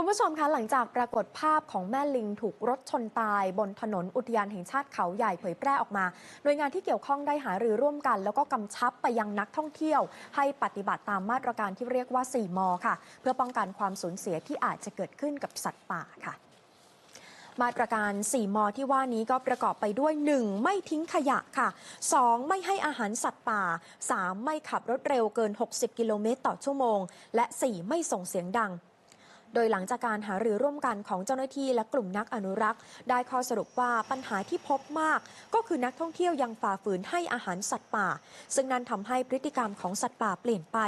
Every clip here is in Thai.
คุณผู้ชมคะหลังจากปรากฏภาพของแม่ลิงถูกรถชนตาย บนถนนอุทยานแห่งชาติเขาใหญ่เผยแพร่ออกมา หน่วยงานที่เกี่ยวข้องได้หารือร่วมกัน แล้วก็กำชับไปยังนักท่องเที่ยว ให้ปฏิบัติตามมาตรการที่เรียกว่า 4 ม ค่ะ เพื่อป้องกันความสูญเสียที่อาจจะเกิดขึ้นกับสัตว์ป่าค่ะมาตรการ 4 ม ที่ว่านี้ก็ประกอบไปด้วย 1. ไม่ทิ้งขยะค่ะ 2. ไม่ให้อาหารสัตว์ป่า 3. ไม่ขับรถเร็วเกิน 60 กิโลเมตรต่อชั่วโมง และ 4. ไม่ส่งเสียงดัง โดยหลังจากการหารือร่วมกันของเจ้าหน้าที่และกลุ่มนักอนุรักษ์ ได้ข้อสรุปว่าปัญหาที่พบมาก ก็คือนักท่องเที่ยวยังฝ่าฝืนให้อาหารสัตว์ป่า ซึ่งนั่นทำให้พฤติกรรมของสัตว์ป่าเปลี่ยนไป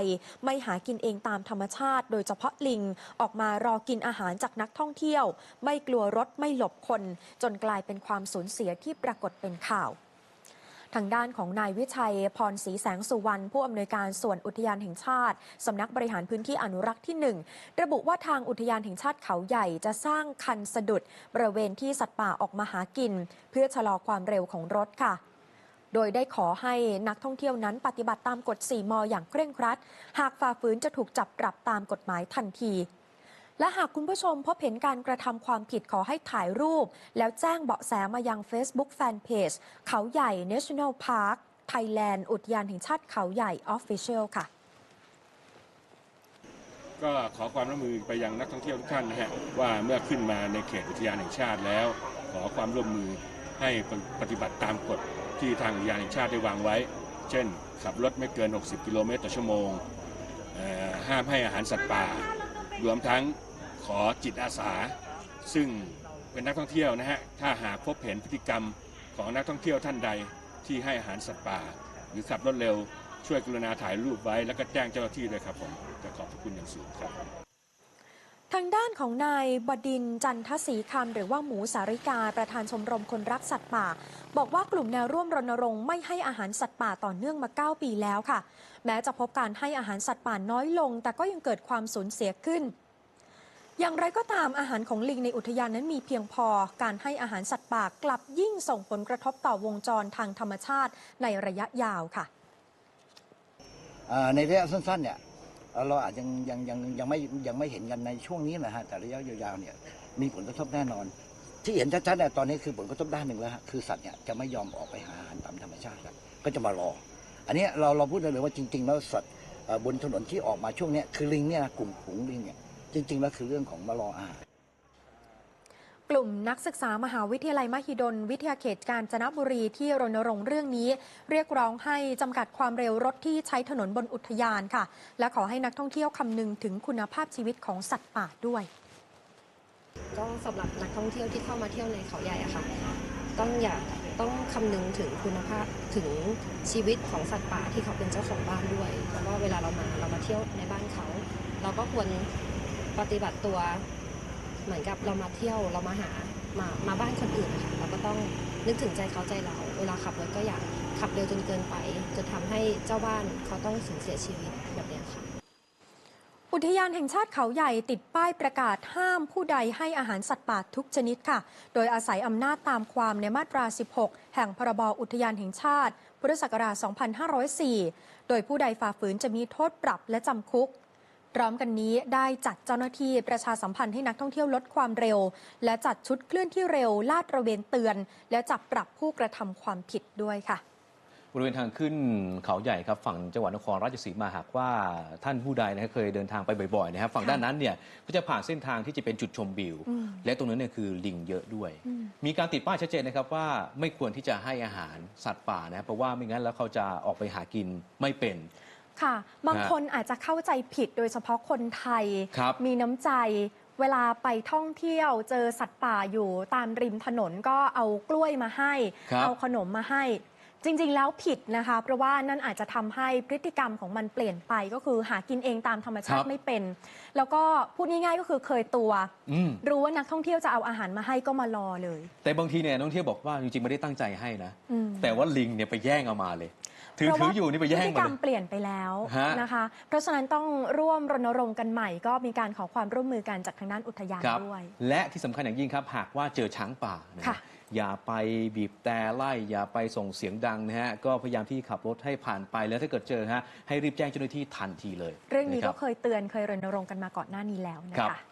ไม่หากินเองตามธรรมชาติ โดยเฉพาะลิงออกมารอกินอาหารจากนักท่องเที่ยว ไม่กลัวรถไม่หลบคน จนกลายเป็นความสูญเสียที่ปรากฏเป็นข่าว ทางด้านของนายวิชัยพรศรีแสงสุวรรณผู้อำนวยการส่วนอุทยานแห่งชาติสำนักบริหารพื้นที่อนุรักษ์ที่ 1 ระบุว่าทางอุทยานแห่งชาติเขาใหญ่จะสร้างคันสะดุดบริเวณที่สัตว์ป่าออกมาหากิน เพื่อชะลอความเร็วของรถค่ะโดยได้ขอให้นักท่องเที่ยวนั้นปฏิบัติตามกฎ 4 ม อย่างเคร่งครัด หากฝ่าฝืนจะถูกจับปรับตามกฎหมายทันที และหากคุณผู้ชมพบเห็นการกระทำความผิดขอให้ถ่ายรูป แล้วแจ้งเบาะแสมายัง Facebook Fanpage เขาใหญ่ National Park Thailand อุทยานแห่งชาติเขาใหญ่ Official ค่ะ ก็ขอความร่วมมือไปยังนักท่องเที่ยวทุกท่านนะฮะว่าเมื่อขึ้นมาในเขตอุทยานแห่งชาติแล้ว ขอความร่วมมือให้ปฏิบัติตามกฎที่ทางอุทยานแห่งชาติได้วางไว้ เช่น ขับรถไม่เกิน 60 กิโลเมตรต่อชั่วโมงห้ามให้อาหารสัตว์ป่ารวมทั้ง อจิตอาสา ซึ่งเป็นนักท่องเที่ยวนะฮะถ้าหากพบเห็นพฤติกรรมของนักท่องเที่ยวท่านใดที่ให้อาหารสัตว์ป่า หรือขับรถเร็วช่วยกรุณาถ่ายรูปไว้แล้วก็แจ้งเจ้าหน้าที่ด้วยครับผมจะขอบพระคุณอย่างสูงครับทางด้านของนายบดินจันทศรีคำหรือว่าหมูสาริกาประธานชมรมคนรักสัตว์ป่า บอกว่ากลุ่มแนวร่วมรณรงค์ไม่ให้อาหารสัตว์ป่าต่อเนื่องมา 9 ปีแล้วค่ะ แม้จะพบการให้อาหารสัตว์ป่าน้อยลง แต่ก็ยังเกิดความสูญเสียขึ้น อย่างไรก็ตามอาหารของลิงในอุทยานนั้นมีเพียงพอ การให้อาหารสัตว์ป่ากลับยิ่งส่งผลกระทบต่อวงจรทางธรรมชาติในระยะยาวค่ะในระยะสั้นๆเนี่ยเราอาจยังยังยังยังไม่ยังไม่เห็นกันในช่วงนี้นะฮะแต่ระยะยาวๆเนี่ยมีผลกระทบแน่นอน ที่เห็นชัดๆเนี่ยตอนนี้คือผลกระทบด้านหนึ่งแล้วคือสัตว์เนี่ยจะไม่ยอมออกไปหาอาหารตามธรรมชาติแล้วก็จะมารอ อันนี้เราเราพูดได้เลยว่าจริง ๆ แล้วสัตว์บนถนนที่ออกมาช่วงนี้คือลิงเนี่ยกลุ่มฝูงลิงเนี่ย จริงๆแล้วคือเรื่องของมารออาหารกลุ่มนักศึกษามหาวิทยาลัยมหิดล วิทยาเขตกาญจนบุรีที่รณรงค์เรื่องนี้ เรียกร้องให้จำกัดความเร็วรถที่ใช้ถนนบนอุทยานค่ะ และขอให้นักท่องเที่ยวคำนึงถึงคุณภาพชีวิตของสัตว์ป่าด้วย ก็สำหรับนักท่องเที่ยวที่เข้ามาเที่ยวในเขาใหญ่อะค่ะ ต้องอย่าต้องคำนึงถึงคุณภาพถึงชีวิตของสัตว์ป่าที่เขาเป็นเจ้าของบ้านด้วยเพราะว่าเวลาเรามาเรามาเที่ยวในบ้านเขา เราก็ควร ปฏิบัติตัว เหมือนกับเรามาเที่ยวเรามาหามามาบ้านคนอื่นนะคะเราก็ต้องนึกถึงใจเขาใจเรา เวลาขับรถก็อย่าขับเร็วจนเกินไปจนทำให้เจ้าบ้านเขาต้องสูญเสียชีวิตแบบนี้ค่ะอุทยานแห่งชาติเขาใหญ่ติดป้ายประกาศห้ามผู้ใดให้อาหารสัตว์ป่าทุกชนิดค่ะ โดยอาศัยอำนาจตามความในมาตรา 16 แห่งพรบอุทยานแห่งชาติ พุทธศักราช 2504 โดยผู้ใดฝ่าฝืนจะมีโทษปรับและจำคุก พร้อมกันนี้ได้จัดเจ้าหน้าที่ประชาสัมพันธ์ให้นักท่องเที่ยวลดความเร็ว และจัดชุดเคลื่อนที่เร็วลาดตระเวนเตือน และจับปรับผู้กระทำความผิดด้วยค่ะบริเวณทางขึ้นเขาใหญ่ครับฝั่งจังหวัดนครราชสีมาหากว่าท่านผู้ใดนะครับเคยเดินทางไปบ่อยๆนะครับฝั่งค่ะด้านนั้นเนี่ยก็จะผ่านเส้นทางที่จะเป็นจุดชมวิวอืมและตรงนั้นเนี่ยคือลิงเยอะด้วยอืมมีการติดป้ายชัดเจนนะครับว่าไม่ควรที่จะให้อาหารสัตว์ป่านะเพราะว่าไม่งั้นแล้วเขาจะออกไปหากินไม่เป็น ค่ะ บางฮะคนอาจจะเข้าใจผิดโดยเฉพาะคนไทย ครับมีน้ำใจ เวลาไปท่องเที่ยวเจอสัตว์ป่าอยู่ตามริมถนนก็เอากล้วยมาให้ ครับ เอาขนมมาให้ จริงๆแล้วผิดนะคะ เพราะว่านั่นอาจจะทำให้พฤติกรรมของมันเปลี่ยนไปก็คือหากินเองตามธรรมชาติไม่เป็น แล้วก็พูดง่ายๆก็คือเคยตัว อืมรู้ว่านักท่องเที่ยวจะเอาอาหารมาให้ก็มารอเลย แต่บางทีเนี่ยนักท่องเที่ยวบอกว่าจริงๆไม่ได้ตั้งใจให้นะ อืม แต่ว่าลิงเนี่ยไปแย่งเอามาเลย ถือเพราะถืว่าออยู่นี่ไปแย่พงฤติมากรรเลมยเปลี่ยนไปแล้วฮะนะคะ เพราะฉะนั้นต้องร่วมรณรงค์กันใหม่ ก็มีการขอความร่วมมือกันจากทางด้านอุทยานครับด้วย และที่สำคัญอย่างยิ่งครับ หากว่าเจอช้างป่านะค่ะอย่าไปบีบแต่ไล่อย่าไปส่งเสียงดังนะฮะก็พยายามที่ขับรถให้ผ่านไปแล้วถ้าเกิดเจอฮะให้รีบแจ้งเจ้าหน้าที่ทันทีเลย เรื่องนี้ะคก็บเคยเตือนเคยรณรงค์กันมาก่อนหน้านี้แล้วนะครัคะบ